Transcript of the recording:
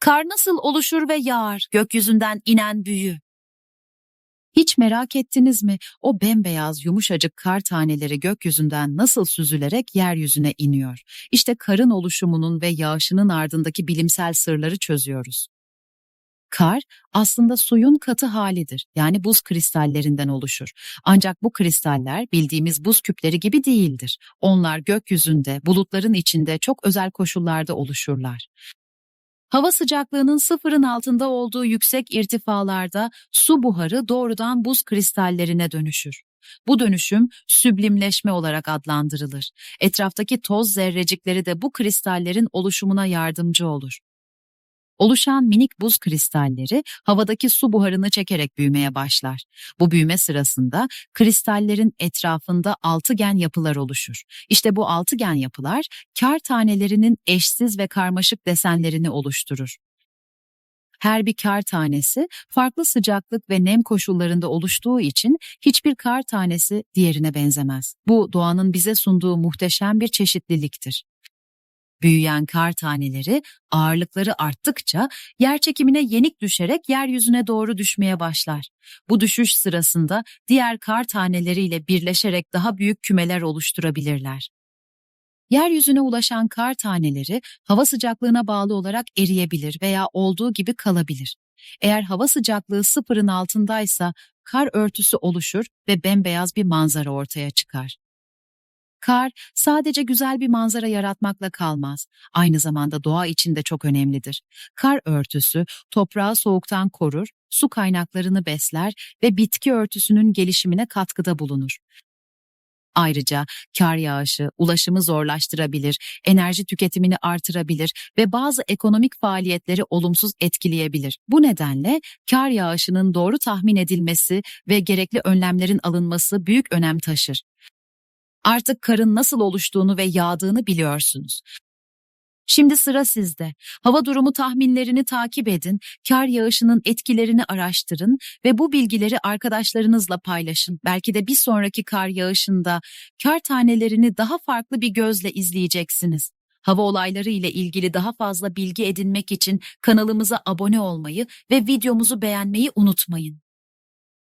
Kar nasıl oluşur ve yağar gökyüzünden inen büyü? Hiç merak ettiniz mi o bembeyaz yumuşacık kar taneleri gökyüzünden nasıl süzülerek yeryüzüne iniyor? İşte karın oluşumunun ve yağışının ardındaki bilimsel sırları çözüyoruz. Kar aslında suyun katı halidir. Yani buz kristallerinden oluşur. Ancak bu kristaller bildiğimiz buz küpleri gibi değildir. Onlar gökyüzünde, bulutların içinde çok özel koşullarda oluşurlar. Hava sıcaklığının sıfırın altında olduğu yüksek irtifalarda su buharı doğrudan buz kristallerine dönüşür. Bu dönüşüm süblimleşme olarak adlandırılır. Etraftaki toz zerrecikleri de bu kristallerin oluşumuna yardımcı olur. Oluşan minik buz kristalleri havadaki su buharını çekerek büyümeye başlar. Bu büyüme sırasında kristallerin etrafında altıgen yapılar oluşur. İşte bu altıgen yapılar kar tanelerinin eşsiz ve karmaşık desenlerini oluşturur. Her bir kar tanesi farklı sıcaklık ve nem koşullarında oluştuğu için hiçbir kar tanesi diğerine benzemez. Bu doğanın bize sunduğu muhteşem bir çeşitliliktir. Büyüyen kar taneleri ağırlıkları arttıkça yer çekimine yenik düşerek yeryüzüne doğru düşmeye başlar. Bu düşüş sırasında diğer kar taneleriyle birleşerek daha büyük kümeler oluşturabilirler. Yeryüzüne ulaşan kar taneleri hava sıcaklığına bağlı olarak eriyebilir veya olduğu gibi kalabilir. Eğer hava sıcaklığı sıfırın altındaysa kar örtüsü oluşur ve bembeyaz bir manzara ortaya çıkar. Kar sadece güzel bir manzara yaratmakla kalmaz. Aynı zamanda doğa için de çok önemlidir. Kar örtüsü toprağı soğuktan korur, su kaynaklarını besler ve bitki örtüsünün gelişimine katkıda bulunur. Ayrıca kar yağışı ulaşımı zorlaştırabilir, enerji tüketimini artırabilir ve bazı ekonomik faaliyetleri olumsuz etkileyebilir. Bu nedenle kar yağışının doğru tahmin edilmesi ve gerekli önlemlerin alınması büyük önem taşır. Artık karın nasıl oluştuğunu ve yağdığını biliyorsunuz. Şimdi sıra sizde. Hava durumu tahminlerini takip edin, kar yağışının etkilerini araştırın ve bu bilgileri arkadaşlarınızla paylaşın. Belki de bir sonraki kar yağışında kar tanelerini daha farklı bir gözle izleyeceksiniz. Hava olayları ile ilgili daha fazla bilgi edinmek için kanalımıza abone olmayı ve videomuzu beğenmeyi unutmayın.